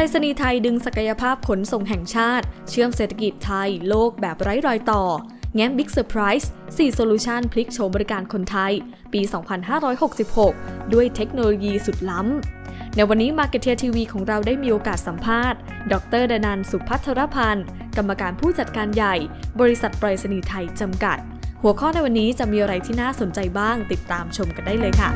นีย์ไทยดึงศักยภาพขนส่งแห่งชาติ เชื่อมเศรษฐกิจไทยโลกแบบไร้รอยต่อ แง้มบิ๊กเซอร์ไพรส์4โซลูชันพลิกโฉมบริการคนไทย ปี 2566 ด้วยเทคโนโลยีสุดล้ำ ในวันนี้ Marketeer TV ของเราได้มีโอกาสสัมภาษณ์ ดรดนันสุพัทรพันธ์ กรรมการผู้จัดการใหญ่ บริษัทไปรษณีย์ไทยจำกัด หัวข้อในวันนี้จะมีอะไรที่น่าสนใจบ้าง ติดตามชมกันได้เลยค่ะ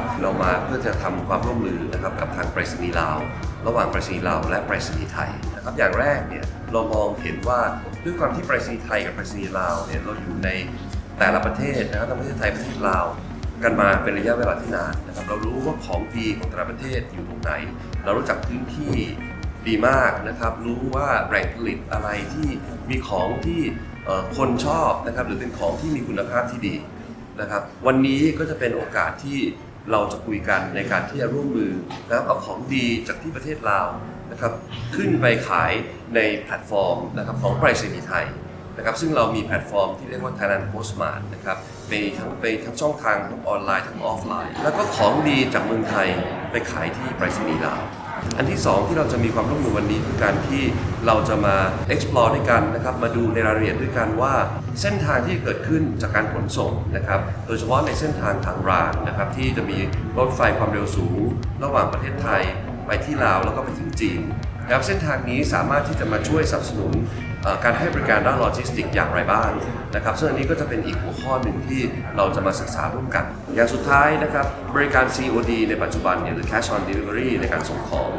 นะครับเรามาเพื่อจะทำความร่วมมือนะครับกับทางไปรษณีย์ลาว ระหว่างไปรษณีย์ลาวและไปรษณีย์ไทยนะครับอย่างแรกเนี่ยเรามองเห็นว่าด้วยความที่ไปรษณีย์ไทยกับไปรษณีย์ลาวเนี่ยเราอยู่ในแต่ละประเทศนะครับทั้งประเทศไทยประเทศลาวกันมาเป็นระยะเวลาที่นานนะครับเรารู้ว่าของดีของแต่ละประเทศอยู่ตรงไหน เรารู้จักพื้นที่ดีมากนะครับรู้ว่าแหล่งผลิตอะไรที่มีของที่คนชอบนะครับหรือเป็นของที่มีคุณภาพที่ดีนะครับวันนี้ก็จะเป็นโอกาสที่ เราจะคุยกันในการที่จะร่วมมือนะครับเอาของดีจากที่ประเทศลาวนะครับขึ้นไปขายในแพลตฟอร์มนะครับของไปรษณีย์ไทยนะครับซึ่งเรามีแพลตฟอร์มที่เรียกว่า Thailand Postmart นะครับไปทั้งไปทั้งช่องทางทั้งออนไลน์ทั้งออฟไลน์ แล้วก็ของดีจากเมืองไทยไปขายที่ไปรษณีย์ลาว อันที่สองที่เราจะมีความร่วมมือวันนี้คือการที่เราจะมา explore ด้วยกันนะครับมาดูในรายละเอียดด้วยกันว่า เส้นทางที่เกิดขึ้นจากการขนส่งนะครับโดยเฉพาะในเส้นทางทางรางนะครับที่จะมีรถไฟความเร็วสูง ระหว่างประเทศไทย ไปที่ลาวแล้วก็ไปถึงจีน นะครับเส้นทางนี้สามารถที่จะมาช่วยสนับสนุนการให้บริการด้านโลจิสติกอย่างไรบ้างนะครับซึ่งอันนี้ก็จะเป็นอีกหัวข้อหนึ่งที่เราจะมาศึกษาร่วมกัน อย่างสุดท้ายนะครับบริการ COD ในปัจจุบันเนี่ยหรือ Cash on Delivery ในการส่งของ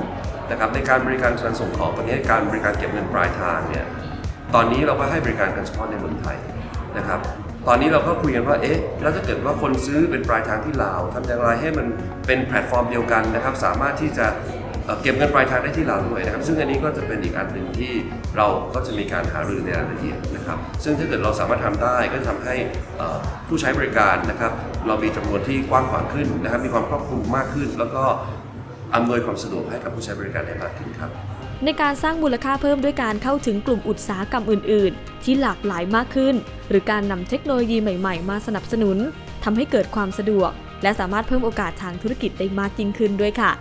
นะครับในการบริการการส่งของตอนนี้การบริการเก็บเงินปลายทางเนี่ยตอนนี้เราก็ให้บริการกันเฉพาะในเมืองไทยนะครับตอนนี้เราก็คุยกันว่า เอ๊ะ แล้วถ้าเกิดว่าคนซื้อเป็นปลายทางที่ลาวทำอย่างไรให้มันเป็นแพลตฟอร์มเดียวกันนะครับ สามารถที่จะ เก็บเงินปลายทางได้ที่ลาด้วยนะครับ ซึ่งอันนี้ก็จะเป็นอีกอันหนึ่งที่เราก็จะมีการหารือในรายละเอียดนะครับ ซึ่งถ้าเกิดเราสามารถทำได้ก็จะทำให้ผู้ใช้บริการนะครับ เรามีจำนวนที่กว้างขวางขึ้นนะครับ มีความครอบคลุมมากขึ้น แล้วก็อำนวยความสะดวกให้กับผู้ใช้บริการได้มากขึ้นครับในการสร้างมูลค่าเพิ่มด้วยการเข้าถึงกลุ่มอุตสาหกรรมอื่น ๆ ที่หลากหลายมากขึ้น หรือการนำเทคโนโลยีใหม่ ๆ มาสนับสนุนทำให้เกิดความสะดวก และสามารถเพิ่มโอกาสทางธุรกิจได้มากยิ่งขึ้นด้วยค่ะ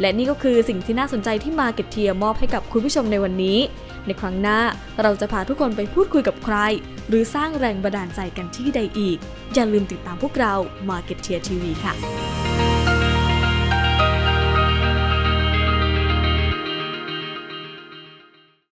และนี่ก็คือสิ่งที่น่าสนใจที่มาเก็ตเทียมอบให้กับคุณผู้ชมในวันนี้ ในครั้งหน้าเราจะพาทุกคนไปพูดคุยกับใคร หรือสร้างแรงบันดาลใจกันที่ใดอีก อย่าลืมติดตามพวกเรา Market เทียทีวีค่ะ